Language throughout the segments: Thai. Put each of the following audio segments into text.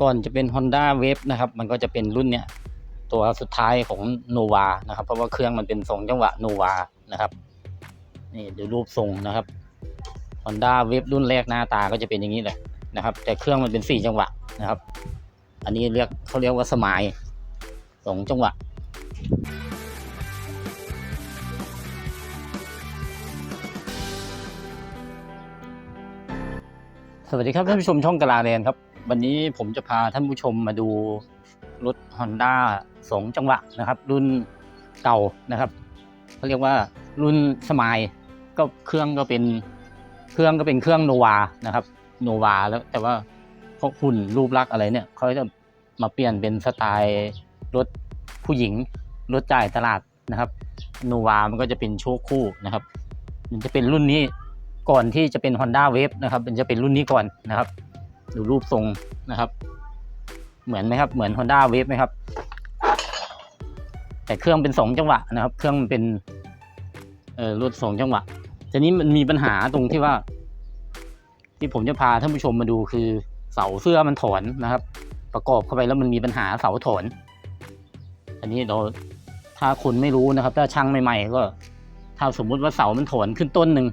ก่อนจะเป็น Honda Wave นะครับ มันก็จะเป็นรุ่นเนี้ยตัวสุดท้ายของ Nova นะครับ เพราะว่าเครื่องมันเป็นทรงจังหวะ Nova นะครับ นี่ดูรูปทรงนะครับ Honda Wave รุ่นแรกหน้าตาก็จะเป็นอย่างนี้เลยนะครับ แต่เครื่องมันเป็นสี่จังหวะนะครับ อันนี้เรียกเขาเรียกว่าสมายสองจังหวะสวัสดีครับท่านผู้ชมช่องกลาแลนครับ วันนี้ผมจะพาท่านผู้ชมมาดูรถ Honda สองจังหวะนะครับ รุ่นเก่านะครับเขาเรียกว่ารุ่นสมายก็เครื่องก็เป็นเครื่องก็เป็นเครื่องโนวานะครับโนวาแล้วแต่ว่าพวกหุ่นรูปลักษ์อะไรเนี่ยเขาจะมาเปลี่ยนเป็นสไตล์รถผู้หญิงรถจ่ายตลาดนะครับโนวามันก็จะเป็นโชคคู่นะครับ มันจะเป็นรุ่นนี้ก่อนที่จะเป็น Honda Wave นะครับ มันจะเป็นรุ่นนี้ก่อนนะครับ ดูรูปทรงนะครับ เหมือนไหมครับ เหมือน Honda Wave ไหมครับ แต่เครื่องเป็นสองจังหวะนะครับ เครื่องมันเป็นเอ่อรถสองจังหวะทีนี้มันมีปัญหาตรงที่ว่า ที่ผมจะพาท่านผู้ชมมาดูคือเสาเสื้อมันถอนนะครับ ประกอบเข้าไปแล้วมันมีปัญหาเสาถอน อันนี้เราถ้าคุณไม่รู้นะครับ ถ้าช่างใหม่ๆก็ ถ้าสมมุติว่าเสามันถอนขึ้นต้นหนึ่ง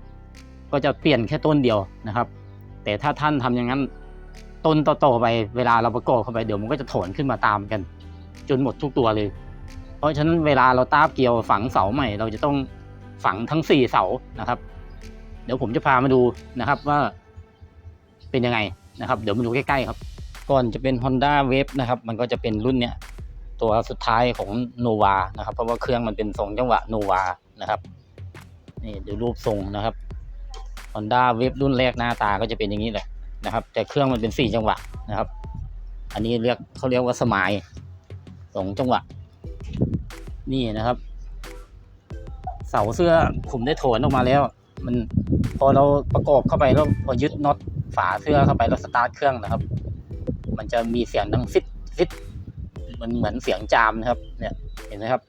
ก็จะเปลี่ยนแค่ต้นเดียวนะครับ แต่ถ้าท่านทำอย่างนั้น ต้นต่อๆไปเวลาเราประกอบเข้าไปเดี๋ยวมันก็จะถอนขึ้นมาตามกัน จนหมดทุกตัวเลย เพราะฉะนั้นเวลาเราตาบเกี่ยวฝังเสาใหม่ เราจะต้องฝังทั้งสี่เสานะครับ เดี๋ยวผมจะพามาดูนะครับว่า เป็นยังไงนะครับ เดี๋ยวมาดูใกล้ๆครับ ก่อนจะเป็น Honda Wave นะครับ มันก็จะเป็นรุ่นเนี้ยตัวสุดท้ายของ Nova นะครับ เพราะว่าเครื่องมันเป็นทรงจังหวะ Nova นะครับนี่ดูรูปทรงนะครับ Honda Wave รุ่นแรกหน้าตาก็จะเป็นอย่างนี้เลย นะครับ แต่เครื่องมันเป็นสี่จังหวะนะครับ อันนี้เรียกเขาเรียกว่าสมายสองจังหวะ นี่นะครับ เสาเสื้อผมได้โถนออกมาแล้ว มันพอเราประกอบเข้าไปแล้วพอยึดน็อตฝาเสื้อเข้าไปแล้วสตาร์ทเครื่องนะครับ มันจะมีเสียงดังฟิตฟิตมันเหมือนเสียงจามนะครับ เนี่ยเห็นไหมครับ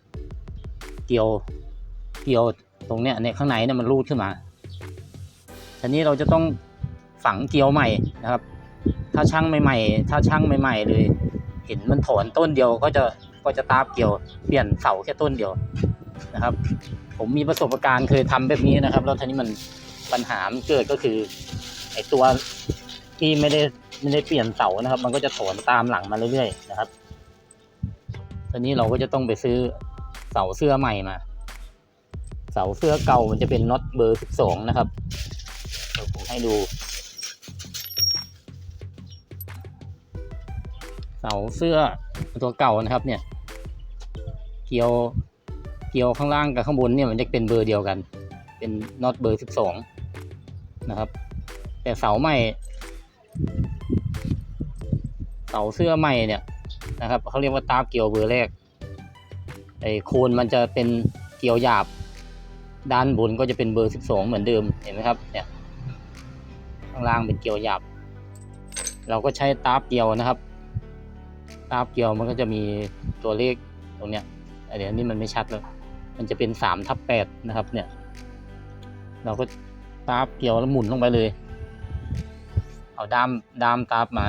เกี่ยวเกี่ยวตรงเนี้ยในข้างในเนี่ยมันรูดขึ้นมาทีนี้เราจะต้อง ฝังเกลียวใหม่นะครับ ถ้าช่างใหม่ๆ ถ้าช่างใหม่ๆเลยเห็นมันถอนต้นเดียวก็จะก็จะตาบเกี่ยวเปลี่ยนเสาแค่ต้นเดียวนะครับ ผมมีประสบการณ์เคยทำแบบนี้นะครับ แล้วทีนี้มันปัญหามันเกิดก็คือไอตัวที่ไม่ได้ไม่ได้เปลี่ยนเสานะครับ มันก็จะถอนตามหลังมาเรื่อยๆนะครับทีนี้เราก็จะต้องไปซื้อเสาเสื้อใหม่มา เสาเสื้อเก่ามันจะเป็นน็อตเบอร์สิบสองนะครับเดี๋ยวผมให้ดู เสาเสื้อตัวเก่านะครับ เนี่ย เกี่ยวเกี่ยวข้างล่างกับข้างบนเนี่ยมันจะเป็นเบอร์เดียวกัน เป็นน็อตเบอร์สิบสองนะครับ แต่เสาใหม่ เสาเสื้อใหม่เนี่ยนะครับเขาเรียกว่าตาบเกี่ยวเบอร์แรกไอ้โคนมันจะเป็นเกี่ยวหยาบ ด้านบนก็จะเป็นเบอร์สิบสองเหมือนเดิมเห็นไหมครับเนี่ยข้างล่างเป็นเกี่ยวหยาบ เราก็ใช้ตาบเกี่ยวนะครับ ตาบเกี่ยวมันก็จะมีตัวเลขตรงเนี้ยเดี๋ยวนี้มันไม่ชัดแล้วมันจะเป็นสามทับแปดนะครับ เนี่ย เราก็ตาบเกี่ยวแล้วหมุนลงไปเลย เอาด้ามด้ามตาบมา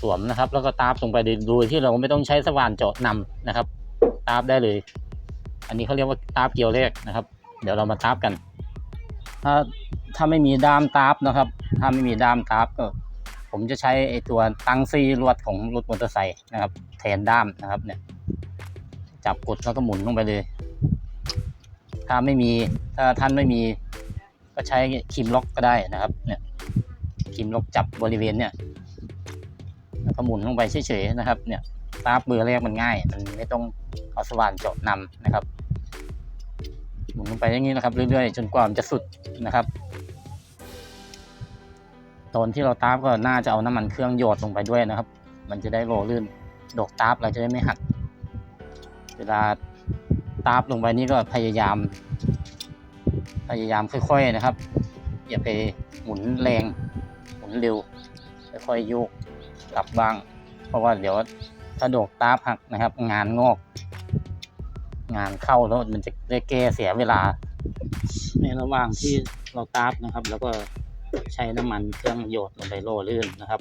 สวมนะครับ แล้วก็ตาบลงไปโดยที่เราไม่ต้องใช้สว่านเจาะนำนะครับ ตาบได้เลย อันนี้เขาเรียกว่าตาบเกี่ยวแรกนะครับ เดี๋ยวเรามาตาบกัน ถ้าถ้าไม่มีด้ามตาบนะครับ ถ้าไม่มีด้ามตาบก็ ผมจะใช้ไอตัวตั้งซีลวดของรถมอเตอร์ไซค์นะครับ แทนด้ามนะครับเนี่ย จับกดแล้วก็หมุนลงไปเลย ถ้าไม่มีถ้าท่านไม่มี ก็ใช้คีมล็อกก็ได้นะครับ เนี่ยคีมล็อกจับบริเวณเนี่ยแล้วก็หมุนลงไปเฉยๆนะครับ เนี่ยตาบเบอร์แรกมันง่าย มันไม่ต้องเอาสว่านเจาะนำนะครับ หมุนลงไปอย่างนี้นะครับ เรื่อยๆ จนกว่ามันจะสุดนะครับ ตอนที่เราตาบก็น่าจะเอาน้ำมันเครื่องหยดลงไปด้วยนะครับ มันจะได้โรลื่นดอกตาบเราจะได้ไม่หัก เวลาตาบลงไปนี่ก็พยายาม พยายามค่อยๆนะครับ อย่าไปหมุนแรง หมุนเร็ว ค่อยๆโยกกลับบ้าง เพราะว่าเดี๋ยวถ้าดอกตาบหักนะครับ งานงอก งานเข้าแล้วมันจะได้แก้เสียเวลาในระหว่างที่เราตาบนะครับ แล้วก็ ใช้น้ำมันเครื่องโยนลงไปโล่ลื่นนะครับ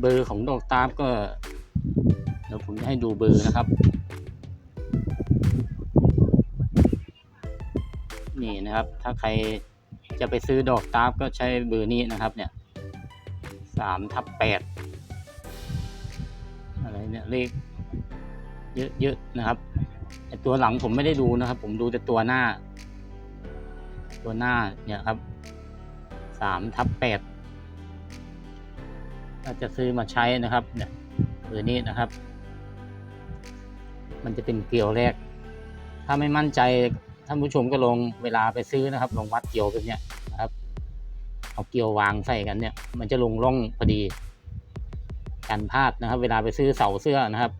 เบอร์ของดอกตาบก็เดี๋ยวผมจะให้ดูเบอร์นะครับ นี่นะครับ ถ้าใครจะไปซื้อดอกตาบก็ใช้เบอร์นี้นะครับ เนี่ยสามทับแปดอะไรเนี่ยเลข เยอะๆนะครับไอตัวหลังผมไม่ได้ดูนะครับ ผมดูแต่ตัวหน้า ตัวหน้าเนี่ยครับสามทับแปดถ้าจะซื้อมาใช้นะครับ เนี่ยเบอร์นี้นะครับ มันจะเป็นเกลียวแรก ถ้าไม่มั่นใจท่านผู้ชมก็ลงเวลาไปซื้อนะครับ ลงวัดเกลียวแบบเนี้ยนะครับ เอาเกลียววางใส่กันเนี่ย มันจะลงร่องพอดีกันพลาดนะครับ เวลาไปซื้อเสาเสื้อนะครับ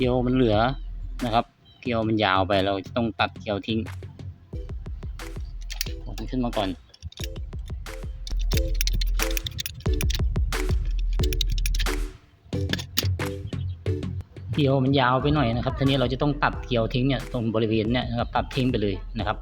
ลียวมันเหลือนะครับ เกลียวมันยาวไปเราจะต้องตัดเกลียวทิ้งผมขึ้นมาก่อน เกลียวมันยาวไปหน่อยนะครับทีนี้เราจะต้องตัดเกลียวทิ้งเนี่ยตรงบริเวณเนี่ยนะครับตัดทิ้งไปเลยนะครับ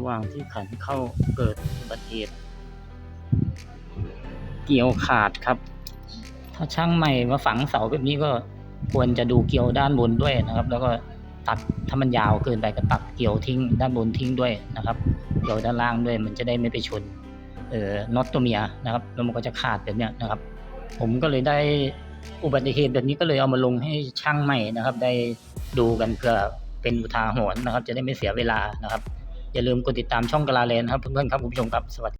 ระหว่างที่ขันเข้าเกิดอุบัติเหตุเกี่ยวขาดครับ ถ้าช่างใหม่มาฝังเสาแบบนี้ก็ควรจะดูเกี่ยวด้านบนด้วยนะครับ แล้วก็ตัดถ้ามันยาวเกินไปก็ตัดเกี่ยวทิ้งด้านบนทิ้งด้วยนะครับเกี่ยวด้านล่างด้วยมันจะได้ไม่ไปชนเอ่อน็อตตัวเมียนะครับแล้วมันก็จะขาดแบบเนี้ยนะครับ ผมก็เลยได้อุบัติเหตุแบบนี้ก็เลยเอามาลงให้ช่างใหม่นะครับ ได้ดูกันเพื่อเป็นอุทาหรณ์นะครับ จะได้ไม่เสียเวลานะครับ อย่าลืมกดติดตามช่องกะลาเลนครับเพื่อนๆครับคุณผู้ชมครับสวัสดี